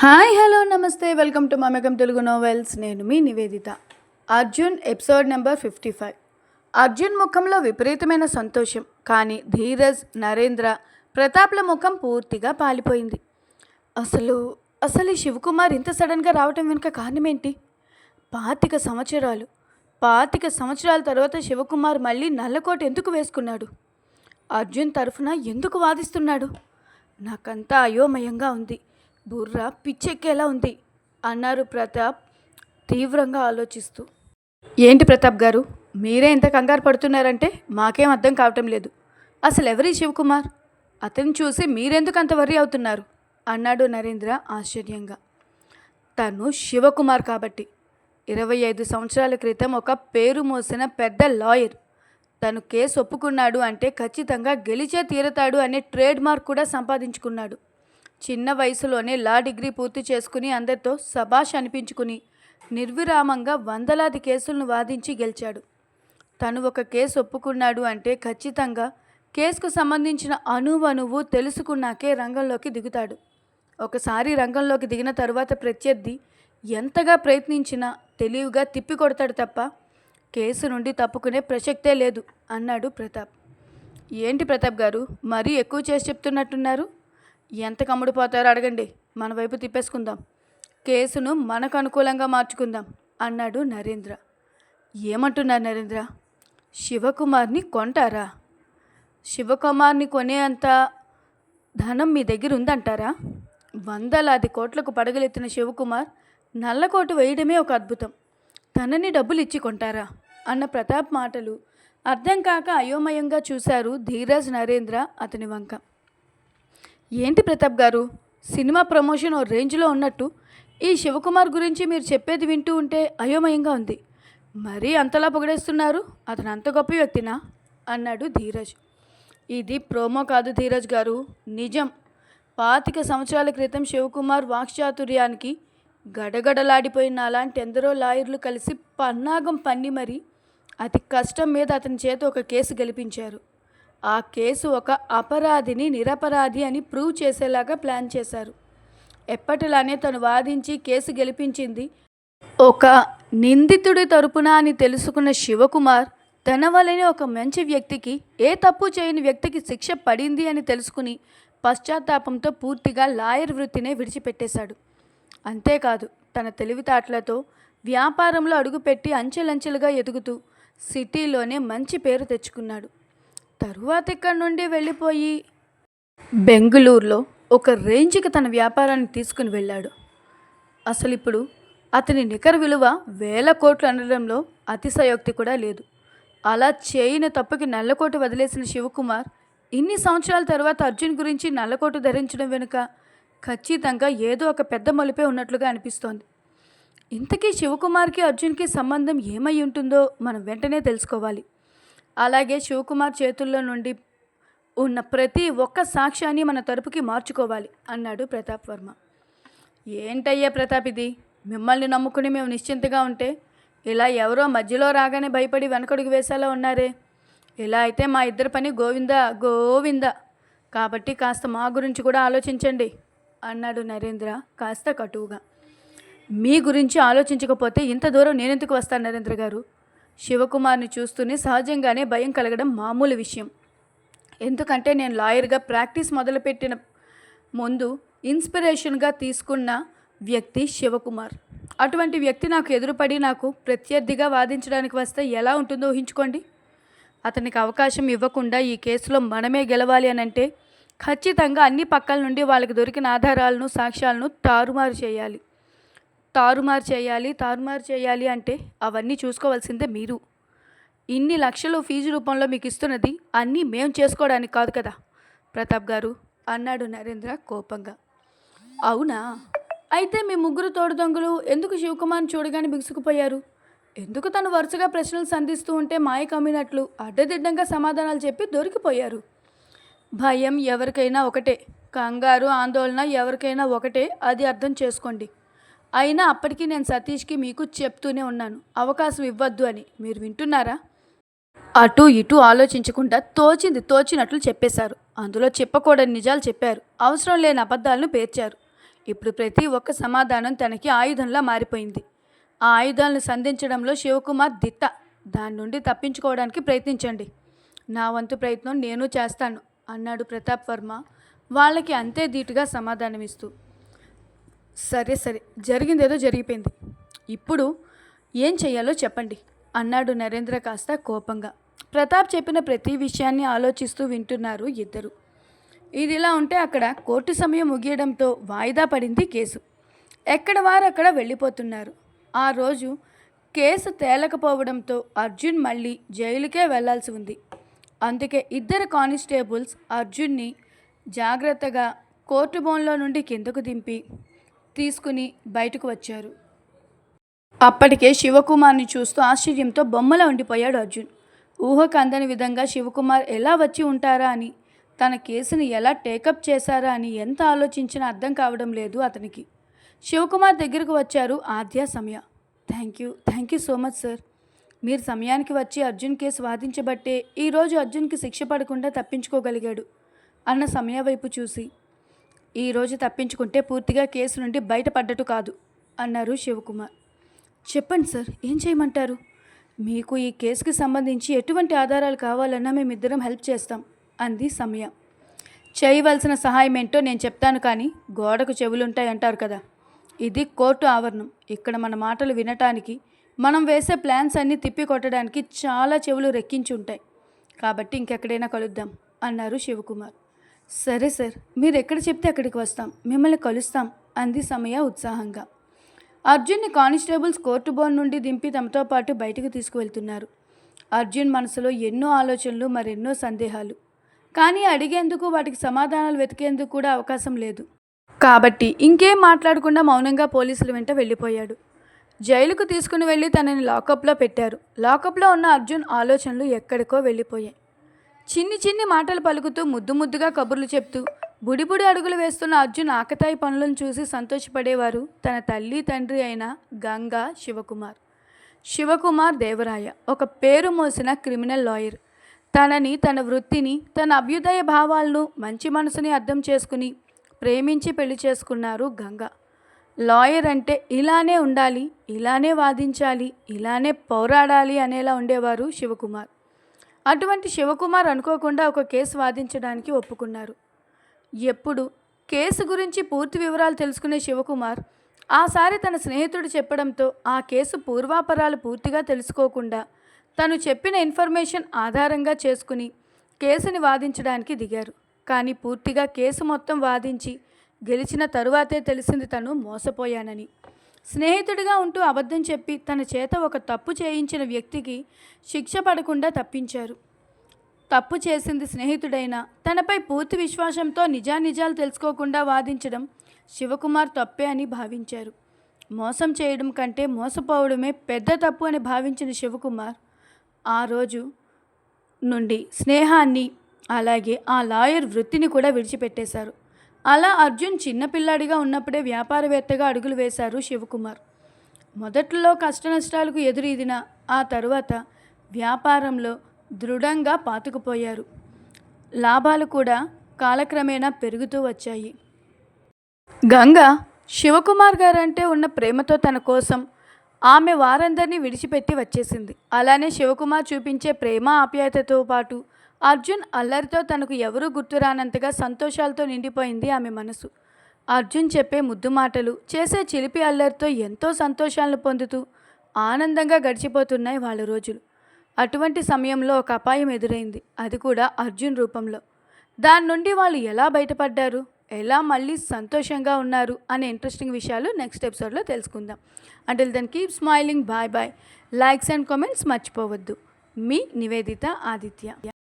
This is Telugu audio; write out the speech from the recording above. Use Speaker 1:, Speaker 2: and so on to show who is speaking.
Speaker 1: Hi hello namaste. Welcome to Mamakam Telugu novels. నేను మీ Nivedita. Arjun episode number fifty five. Arjun ముఖంలో విపరీతమైన సంతోషం కానీ ధీరజ్ నరేంద్ర ప్రతాప్ల ముఖం పూర్తిగా పాలిపోయింది. అసలు అసలు ఈ శివకుమార్ ఇంత సడన్గా రావటం వెనుక కారణం ఏంటి పాతిక సంవత్సరాలు. పాతిక సంవత్సరాల తర్వాత శివకుమార్ మళ్ళీ నల్లకోట ఎందుకు వేసుకున్నాడు? అర్జున్ తరఫున ఎందుకు వాదిస్తున్నాడు? నాకంతా అయోమయంగా ఉంది. బుర్ర పిచ్చెక్కేలా ఉంది అన్నారు ప్రతాప్ తీవ్రంగా ఆలోచిస్తూ. ఏంటి ప్రతాప్ గారు? మీరే ఇంత కంగారు పడుతున్నారంటే మాకేం అర్థం కావటం లేదు. అసలు ఎవరి శివకుమార్? అతన్ని చూసి మీరెందుకు అంత వర్రీ అవుతున్నారు? అన్నాడు నరేంద్ర ఆశ్చర్యంగా. తను శివకుమార్ కాబట్టి. ఇరవై ఐదు సంవత్సరాల క్రితం ఒక పేరు మోసిన పెద్ద లాయర్. తను కేసు ఒప్పుకున్నాడు అంటే ఖచ్చితంగా గెలిచే తీరతాడు అనే ట్రేడ్ మార్క్ కూడా సంపాదించుకున్నాడు. చిన్న వయసులోనే లా డిగ్రీ పూర్తి చేసుకుని అందరితో సభాష్ అనిపించుకుని నిర్విరామంగా వందలాది కేసులను వాదించి గెలిచాడు. తను ఒక కేసు ఒప్పుకున్నాడు అంటే ఖచ్చితంగా కేసుకు సంబంధించిన అణువణువు తెలుసుకున్నాకే రంగంలోకి దిగుతాడు. ఒకసారి రంగంలోకి దిగిన తరువాత ప్రత్యర్థి ఎంతగా ప్రయత్నించినా తెలివిగా తిప్పికొడతాడు తప్ప కేసు నుండి తప్పుకునే ప్రసక్తే లేదు అన్నాడు ప్రతాప్. ఏంటి ప్రతాప్ గారు మరీ ఎక్కువ చేసి చెప్తున్నట్టున్నారు? ఎంత కమ్ముడిపోతారో అడగండి. మన వైపు తిప్పేసుకుందాం. కేసును మనకు అనుకూలంగా మార్చుకుందాం అన్నాడు నరేంద్ర. ఏమంటున్నారు నరేంద్ర? శివకుమార్ని కొంటారా? శివకుమార్ని కొనేంత ధనం మీ దగ్గర ఉందంటారా? వందలాది కోట్లకు పడగలెత్తిన శివకుమార్ నల్లకోటు వేయడమే ఒక అద్భుతం. తనని డబ్బులు ఇచ్చి కొంటారా? అన్న ప్రతాప్ మాటలు అర్థం కాక అయోమయంగా చూశారు ధీరజ్ నరేంద్ర అతని వంక. ఏంటి ప్రతాప్ గారు? సినిమా ప్రమోషన్ ఓ రేంజ్లో ఉన్నట్టు ఈ శివకుమార్ గురించి మీరు చెప్పేది వింటూ ఉంటే అయోమయంగా ఉంది. మరీ అంతలా పొగడేస్తున్నారు? అతను అంత గొప్ప వ్యక్తినా? అన్నాడు ధీరజ్. ఇది ప్రోమో కాదు ధీరజ్ గారు. నిజం. పాతిక సంవత్సరాల క్రితం శివకుమార్ వాక్చాతుర్యానికి గడగడలాడిపోయిన అలాంటి ఎందరో లాయర్లు కలిసి పన్నాగం పన్ని మరి అతి కష్టం మీద అతని చేత ఒక కేసు గెలిపించారు. ఆ కేసు ఒక అపరాధిని నిరపరాధి అని ప్రూవ్ చేసేలాగా ప్లాన్ చేశారు. ఎప్పటిలానే తను వాదించి కేసు గెలిపించింది. ఒక నిందితుడి తరపున అని తెలుసుకున్న శివకుమార్ తన వలనే ఒక మంచి వ్యక్తికి ఏ తప్పు చేయని వ్యక్తికి శిక్ష పడింది అని తెలుసుకుని పశ్చాత్తాపంతో పూర్తిగా లాయర్ వృత్తినే విడిచిపెట్టేశాడు. అంతేకాదు తన తెలివితేటలతో వ్యాపారంలో అడుగుపెట్టి అంచెలంచెలుగా ఎదుగుతూ సిటీలోనే మంచి పేరు తెచ్చుకున్నాడు. తరువాత ఇక్కడి నుండి వెళ్ళిపోయి? బెంగళూరులో ఒక రేంజ్కి తన వ్యాపారాన్ని తీసుకుని వెళ్ళాడు. అసలు ఇప్పుడు అతని నికర విలువ వేల కోట్లు అనడంలో అతిశయోక్తి కూడా లేదు. అలా చేయని తప్పుకి నల్లకోటు వదిలేసిన శివకుమార్ ఇన్ని సంవత్సరాల తర్వాత అర్జున్ గురించి నల్లకోటు ధరించడం వెనుక ఖచ్చితంగా ఏదో ఒక పెద్ద మలుపే ఉన్నట్లుగా అనిపిస్తోంది. ఇంతకీ శివకుమార్కి అర్జున్కి సంబంధం ఏమై ఉంటుందో మనం వెంటనే తెలుసుకోవాలి. అలాగే శివకుమార్ చేతుల్లో నుండి ఉన్న ప్రతి ఒక్క సాక్ష్యాన్ని మన తరపుకి మార్చుకోవాలి అన్నాడు ప్రతాప్ వర్మ. ఏంటయ్యా ప్రతాప్ ఇది? మిమ్మల్ని నమ్ముకుని మేము నిశ్చింతగా ఉంటే ఇలా ఎవరో మధ్యలో రాగానే భయపడి వెనకడుగు వేసేలా ఉన్నారే? ఇలా అయితే మా ఇద్దరి పని గోవిందా గోవింద. కాబట్టి కాస్త మా గురించి కూడా ఆలోచించండి అన్నాడు నరేంద్ర కాస్త కటువుగా. మీ గురించి ఆలోచించకపోతే ఇంత దూరం నేనెందుకు వస్తాను నరేంద్ర గారు? శివకుమార్ని చూస్తూనే సహజంగానే భయం కలగడం మామూలు విషయం. ఎందుకంటే నేను లాయర్గా ప్రాక్టీస్ మొదలుపెట్టిన ముందు ఇన్స్పిరేషన్గా తీసుకున్న వ్యక్తి శివకుమార్. అటువంటి వ్యక్తి నాకు ఎదురుపడి నాకు ప్రత్యర్థిగా వాదించడానికి వస్తే ఎలా ఉంటుందో ఊహించుకోండి. అతనికి అవకాశం ఇవ్వకుండా ఈ కేసులో మనమే గెలవాలి అని అంటే ఖచ్చితంగా అన్ని పక్కల నుండి వాళ్ళకి దొరికిన ఆధారాలను సాక్ష్యాలను తారుమారు చేయాలి. తారుమారు చేయాలి తారుమారు చేయాలి అంటే అవన్నీ చూసుకోవాల్సిందే మీరు. ఇన్ని లక్షలు ఫీజు రూపంలో మీకు ఇస్తున్నది అన్నీ మేము చేసుకోవడానికి కాదు కదా. ప్రతాప్ గారు అన్నాడు నరేంద్ర కోపంగా. అవునా? అయితే మీ ముగ్గురు తోడు దొంగలు ఎందుకు శివకుమార్ని చూడగానే బిగుసుకుపోయారు? ఎందుకు తను వరుసగా ప్రశ్నలు సంధిస్తూ ఉంటే మాయ కమ్మినట్లు అడ్డదిడ్డంగా సమాధానాలు చెప్పి దొరికిపోయారు? భయం ఎవరికైనా ఒకటే. కంగారు ఆందోళన ఎవరికైనా ఒకటే అది అర్థం చేసుకోండి. అయినా అప్పటికి నేను సతీష్కి మీకు చెప్తూనే ఉన్నాను. అవకాశం ఇవ్వద్దు అని. మీరు వింటున్నారా? అటు ఇటు ఆలోచించకుండా తోచింది తోచినట్లు చెప్పేశారు. అందులో చెప్పకూడని నిజాలు చెప్పారు. అవసరం లేని అబద్ధాలను పేర్చారు. ఇప్పుడు ప్రతి ఒక్క సమాధానం తనకి ఆయుధంలా మారిపోయింది. ఆ ఆయుధాలను సంధించడంలో శివకుమార్ దిట్ట. దాని నుండి తప్పించుకోవడానికి ప్రయత్నించండి. నా వంతు ప్రయత్నం నేను చేస్తాను అన్నాడు ప్రతాప్ వర్మ. వాళ్ళకి అంతే ధీటుగా సమాధానమిస్తూ. సరే సరే. జరిగిందేదో జరిగిపోయింది. ఇప్పుడు ఏం చెయ్యాలో చెప్పండి అన్నాడు నరేంద్ర కాస్త కోపంగా. ప్రతాప్ చెప్పిన ప్రతి విషయాన్ని ఆలోచిస్తూ వింటున్నారు ఇద్దరు. ఇదిలా ఉంటే అక్కడ కోర్టు సమయం ముగియడంతో వాయిదా పడింది కేసు. ఎక్కడ వారు అక్కడ వెళ్ళిపోతున్నారు. ఆ రోజు కేసు తేలకపోవడంతో అర్జున్ మళ్ళీ జైలుకే వెళ్ళాల్సి ఉంది. అందుకే ఇద్దరు కానిస్టేబుల్స్ అర్జున్ని జాగ్రత్తగా కోర్టు బోన్లో నుండి కిందకు దింపి తీసుకుని బయటకు వచ్చారు. అప్పటికే శివకుమార్ని చూస్తూ ఆశ్చర్యంతో బొమ్మలా ఉండిపోయాడు అర్జున్. ఊహకు అందని విధంగా శివకుమార్ ఎలా వచ్చి ఉంటారా అని తన కేసుని ఎలా టేకప్ చేశారా అని ఎంత ఆలోచించినా అర్థం కావడం లేదు అతనికి. శివకుమార్ దగ్గరకు వచ్చారు Aadya Samaya. Thank you thank you so much sir. మీరు సమయానికి వచ్చి అర్జున్ కేసు వాదించబట్టే ఈరోజు అర్జున్కి శిక్ష పడకుండా తప్పించుకోగలిగాడు అన్న సమయ వైపు చూసి. ఈరోజు తప్పించుకుంటే పూర్తిగా కేసు నుండి బయటపడ్డట్టు కాదు అన్నారు శివకుమార్. చెప్పండి సార్ ఏం చేయమంటారు? మీకు ఈ కేసుకి సంబంధించి ఎటువంటి ఆధారాలు కావాలన్నా మేమిద్దరం హెల్ప్ చేస్తాం అంది సమయ. చేయవలసిన సహాయం ఏంటో నేను చెప్తాను కానీ గోడకు చెవులుంటాయి అంటారు కదా. ఇది కోర్టు ఆవరణం. ఇక్కడ మన మాటలు వినటానికి మనం వేసే ప్లాన్స్ అన్నీ తిప్పి కొట్టడానికి చాలా చెవులు రెక్కించి ఉంటాయి కాబట్టి ఇంకెక్కడైనా కలుద్దాం అన్నారు శివకుమార్. సరే సార్ మీరు ఎక్కడ చెప్తే అక్కడికి వస్తాం. మిమ్మల్ని కలుస్తాం అంది సమయ ఉత్సాహంగా. అర్జున్ని కానిస్టేబుల్స్ కోర్టు బోన్ నుండి దింపి తమతో పాటు బయటకు తీసుకువెళ్తున్నారు. అర్జున్ మనసులో ఎన్నో ఆలోచనలు మరెన్నో సందేహాలు. కానీ అడిగేందుకు వాటికి సమాధానాలు వెతికేందుకు కూడా అవకాశం లేదు. కాబట్టి ఇంకేం మాట్లాడకుండా మౌనంగా పోలీసుల వెంట వెళ్ళిపోయాడు. జైలుకు తీసుకుని వెళ్ళి తనని లాకప్లో పెట్టారు. లాకప్లో ఉన్న అర్జున్ ఆలోచనలు ఎక్కడికో వెళ్ళిపోయాయి. చిన్ని చిన్ని మాటలు పలుకుతూ ముద్దు ముద్దుగా కబుర్లు చెప్తూ బుడిబుడి అడుగులు వేస్తున్న అర్జున్ ఆకతాయి పనులను చూసి సంతోషపడేవారు తన తల్లి తండ్రి అయిన గంగా శివకుమార్. శివకుమార్ దేవరాయ ఒక పేరు మోసిన క్రిమినల్ లాయర్. తనని తన వృత్తిని తన అభ్యుదయ భావాలను మంచి మనసుని అర్థం చేసుకుని ప్రేమించి పెళ్ళి చేసుకున్నారు గంగ. లాయర్ అంటే ఇలానే ఉండాలి ఇలానే వాదించాలి ఇలానే పోరాడాలి అనేలా ఉండేవారు శివకుమార్. అటువంటి శివకుమార్ అనుకోకుండా ఒక కేసు వాదించడానికి ఒప్పుకున్నారు. ఎప్పుడు? కేసు గురించి పూర్తి వివరాలు తెలుసుకునే శివకుమార్ ఆసారి తన స్నేహితుడు చెప్పడంతో ఆ కేసు పూర్వాపరాలు పూర్తిగా తెలుసుకోకుండా తను చెప్పిన ఇన్ఫర్మేషన్ ఆధారంగా చేసుకుని కేసుని వాదించడానికి దిగారు. కానీ పూర్తిగా కేసు మొత్తం వాదించి గెలిచిన తరువాతే తెలిసింది తను మోసపోయానని. స్నేహితుడిగా ఉంటూ అబద్ధం చెప్పి తన చేత ఒక తప్పు చేయించిన వ్యక్తికి శిక్ష పడకుండా తప్పించారు. తప్పు చేసింది స్నేహితుడైన తనపై పూర్తి విశ్వాసంతో నిజానిజాలు తెలుసుకోకుండా వాదించడం శివకుమార్ తప్పే అని భావించారు. మోసం చేయడం కంటే మోసపోవడమే పెద్ద తప్పు అని భావించిన శివకుమార్ ఆ రోజు నుండి స్నేహాన్ని అలాగే ఆ లాయర్ వృత్తిని కూడా విడిచిపెట్టేశారు. అలా అర్జున్ చిన్నపిల్లాడిగా ఉన్నప్పుడే వ్యాపారవేత్తగా అడుగులు వేశారు శివకుమార్. మొదట్లో కష్టనష్టాలకు ఎదురీదిన ఆ తరువాత వ్యాపారంలో దృఢంగా పాతుకుపోయారు. లాభాలు కూడా కాలక్రమేణా పెరుగుతూ వచ్చాయి. గంగ శివకుమార్ గారంటే ఉన్న ప్రేమతో తన కోసం ఆమె వారందరినీ విడిచిపెట్టి వచ్చేసింది. అలానే శివకుమార్ చూపించే ప్రేమ ఆప్యాయతతో పాటు అర్జున్ అల్లరితో తనకు ఎవరూ గుర్తురానంతగా సంతోషాలతో నిండిపోయింది ఆమె మనసు. అర్జున్ చెప్పే ముద్దు మాటలు చేసే చిలిపి అల్లరితో ఎంతో సంతోషాలను పొందుతూ ఆనందంగా గడిచిపోతున్నాయి వాళ్ళ రోజులు. అటువంటి సమయంలో ఒక అపాయం ఎదురైంది. అది కూడా అర్జున్ రూపంలో. దాని నుండి వాళ్ళు ఎలా బయటపడ్డారు? ఎలా మళ్ళీ సంతోషంగా ఉన్నారు? అనే ఇంట్రెస్టింగ్ విషయాలు నెక్స్ట్ ఎపిసోడ్లో తెలుసుకుందాం. అంటే then keep smiling bye bye likes and comments మర్చిపోవద్దు. మీ నివేదిత ఆదిత్య.